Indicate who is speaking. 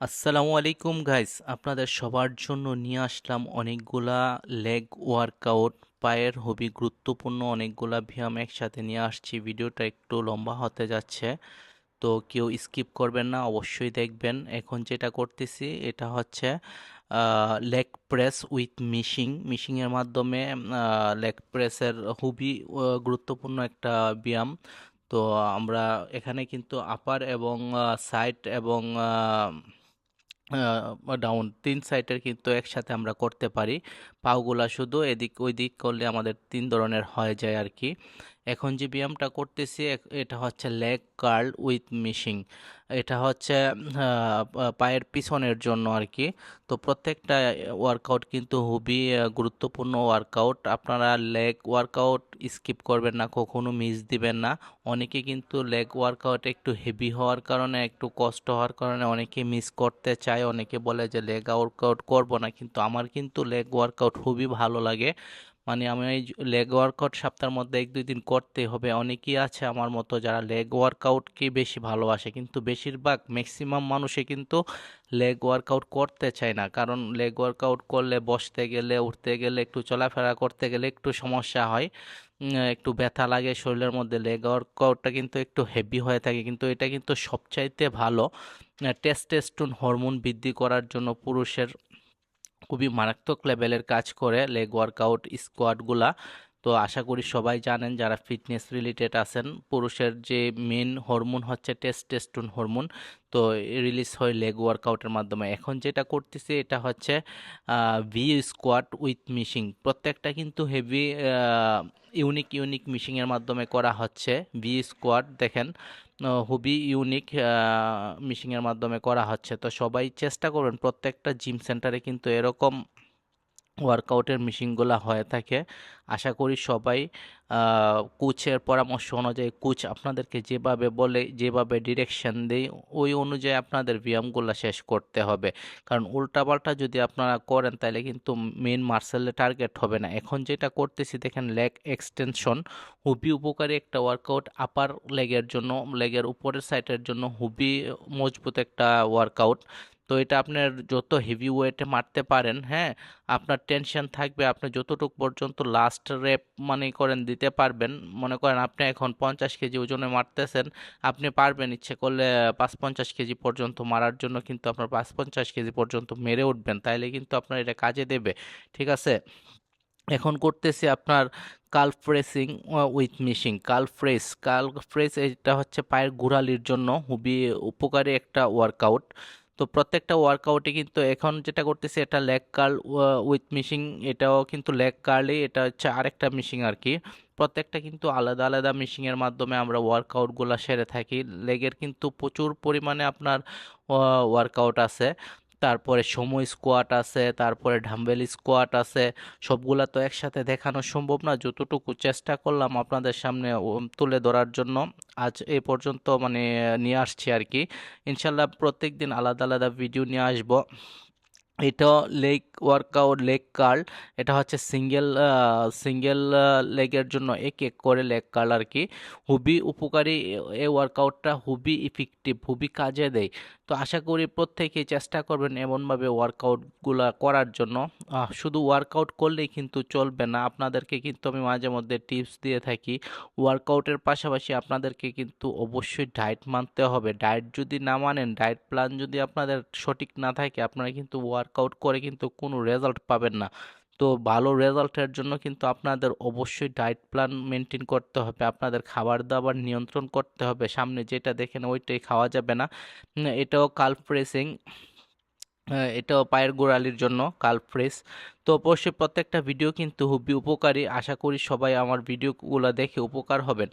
Speaker 1: আসসালামু আলাইকুম গাইস আপনাদের সবার জন্য নিয়ে আসলাম অনেকগুলা লেগ ওয়ার্কআউট পায়ের খুবই গুরুত্বপূর্ণ অনেকগুলা ব্যায়াম একসাথে নিয়ে আসছি। ভিডিওটা একটু লম্বা হতে যাচ্ছে, তো কেউ স্কিপ করবেন না, অবশ্যই দেখবেন। এখন যেটা করতেছি, এটা হচ্ছে লেগ প্রেস উইথ মিশিং মিশিংয়ের মাধ্যমে লেগ প্রেসের খুবই গুরুত্বপূর্ণ একটা ব্যায়াম। তো আমরা এখানে কিন্তু আপার এবং সাইড এবং ডাউন তিন সাইডের কিন্তু একসাথে আমরা করতে পারি। পাওগুলা শুধু এদিক ওই দিক করলে আমাদের তিন ধরনের হয়ে যায় আর কি। এখন যে ব্যায়ামটা করতেছি এটা হচ্ছে লেগ কার্ল উইথ মিশিং এটা হচ্ছে পায়ের পিছনের জন্য আর কি তো প্রত্যেকটা ওয়ার্কআউট কিন্তু খুবই গুরুত্বপূর্ণ ওয়ার্কআউট আপনারা লেগ ওয়ার্কআউট স্কিপ করবেন না, কখনো মিস দিবেন না। অনেকে কিন্তু লেগ ওয়ার্কআউট একটু হেভি হওয়ার কারণে, একটু কষ্ট হওয়ার কারণে অনেকে মিস করতে চায়। অনেকে বলে যে লেগ ওয়ার্কআউট করব না, কিন্তু আমার কিন্তু লেগ ওয়ার্কআউট খুবই ভালো লাগে। মানে আমি এই লেগ ওয়ার্কআউট সপ্তাহের মধ্যে এক দুই দিন করতে হবে। অনেকেই আছে আমার মতো যারা লেগ ওয়ার্কআউটকে বেশি ভালোবাসে, কিন্তু বেশিরভাগ ম্যাক্সিমাম মানুষে কিন্তু লেগ ওয়ার্কআউট করতে চায় না। কারণ লেগ ওয়ার্কআউট করলে, বসতে গেলে, উঠতে গেলে, একটু চলাফেরা করতে গেলে একটু সমস্যা হয়। একটু ব্যথা লাগে, শরীরের মধ্যে লেগ ওয়ার্কআউটটা কিন্তু একটু হেভি হয়ে থাকে, কিন্তু এটা কিন্তু সবচাইতে ভালো টেস্টেস্টোন হরমোন বৃদ্ধি করার জন্য পুরুষের খুবই মারাত্মক লেভেলের কাজ করে লেগ ওয়ার্কআউট স্কোয়াডগুলা তো আশা করি সবাই জানেন যারা ফিটনেস রিলেটেড আছেন, পুরুষের যে মেন হরমোন হচ্ছে টেস্টেস্টোন হরমোন তো রিলিজ হয় লেগ ওয়ার্কআউটের মাধ্যমে। এখন যেটা করতেছি এটা হচ্ছে ভি স্কোয়াট উইথ মিশিং প্রত্যেকটা কিন্তু হেভি ইউনিক ইউনিক মিশিংয়ের মাধ্যমে করা হচ্ছে। ভি স্কোয়াট দেখেন খুবই ইউনিক মিশিংয়ের মাধ্যমে করা হচ্ছে। তো সবাই চেষ্টা করবেন প্রত্যেকটা জিম সেন্টারে কিন্তু এরকম ওয়ার্কআউটের মেশিনগুলো হয়ে থাকে। আশা করি সবাই কোচের পরামর্শ অনুযায়ী কোচ আপনাদেরকে যেভাবে বলে, যেভাবে ডিরেকশন দেয়, ওই অনুযায়ী আপনাদের ব্যায়ামগুলো শেষ করতে হবে। কারণ উল্টাপাল্টা যদি আপনারা করেন, তাহলে কিন্তু মেন মার্সেলে টার্গেট হবে না। এখন যেটা করতেছি, দেখেন লেগ এক্সটেনশন খুবই উপকারী একটা ওয়ার্কআউট আপার লেগের জন্য লেগের উপরের সাইডের জন্য খুবই মজবুত একটা ওয়ার্কআউট তো এটা আপনার যত হেভি ওয়েটে মারতে পারেন হ্যাঁ আপনার টেনশন থাকবে, আপনি যতটুকু পর্যন্ত লাস্ট রেপ মানে করেন দিতে পারবেন। মনে করেন আপনি এখন পঞ্চাশ কেজি ওজনে মারতেছেন, আপনি পারবেন ইচ্ছে করলে পাঁচ পঞ্চাশ কেজি পর্যন্ত মারার জন্য, কিন্তু আপনার পাঁচ পঞ্চাশ কেজি পর্যন্ত মেরে উঠবেন, তাইলে কিন্তু আপনার এটা কাজে দেবে। ঠিক আছে? এখন করতেছি আপনার calf pressing with machine calf press calf press এটা হচ্ছে পায়ের গোড়ালির জন্য, খুবই উপকারী একটা ওয়ার্কআউট তো প্রত্যেকটা ওয়ার্কআউটে কিন্তু এখন যেটা করতেছে এটা লেগ কার্ল উইথ মিশিং এটাও কিন্তু লেগ কার্লই এটা হচ্ছে আরেকটা মিশিং আর কি প্রত্যেকটা কিন্তু আলাদা আলাদা মিশিংয়ের মাধ্যমে আমরা ওয়ার্কআউটগুলো সেরে থাকি। লেগের কিন্তু প্রচুর পরিমাণে আপনার ওয়ার্কআউট আছে। তারপরে সময় স্কোয়াট আছে, তারপরে ঢাম্বেল স্কোয়াট আছে, সবগুলা তো একসাথে দেখানো সম্ভব না। যতটুকু চেষ্টা করলাম আপনাদের সামনে তুলে ধরার জন্য, আজ এ পর্যন্ত মানে নিয়ে আসছি আর কি। ইনশাল্লাহ প্রত্যেক দিন আলাদা আলাদা ভিডিও নিয়ে আসব। এটা লেগ ওয়ার্কআউট লেগ কার্ল, এটা হচ্ছে সিঙ্গেল সিঙ্গেল লেগের জন্য এক এক করে লেগ কার্ল আর কি। খুবই উপকারী এই ওয়ার্কআউটটা খুবই ইফেক্টিভ খুবই কাজে দেয়। তো আশা করি প্রত্যেকেই চেষ্টা করবেন এমনভাবে ওয়ার্কআউটগুলো করার জন্য। শুধু ওয়ার্কআউট করলেই কিন্তু চলবে না। আপনাদেরকে কিন্তু আমি মাঝে মধ্যে টিপস দিয়ে থাকি। ওয়ার্কআউটের পাশাপাশি আপনাদেরকে কিন্তু অবশ্যই ডায়েট মানতে হবে। ডায়েট যদি না মানেন, ডায়েট প্ল্যান যদি আপনাদের সঠিক না থাকে, আপনারা কিন্তু ওয়ার্কআউট করে কিন্তু কোনো রেজাল্ট পাবেন না। তো ভালো রেজাল্টের জন্য কিন্তু আপনাদের অবশ্যই ডায়েট প্ল্যান মেনটেন করতে হবে, আপনাদের খাবার দাবার নিয়ন্ত্রণ করতে হবে। সামনে যেটা দেখেন ওইটাই খাওয়া যাবে না। এটাও কাল্ফ প্রেসিং এটাও পায়ের গোড়ালির জন্য কাল্ফ প্রেস তো অবশ্যই প্রত্যেকটা ভিডিও কিন্তু খুবই উপকারী। আশা করি সবাই আমার ভিডিওগুলো দেখে উপকার হবেন।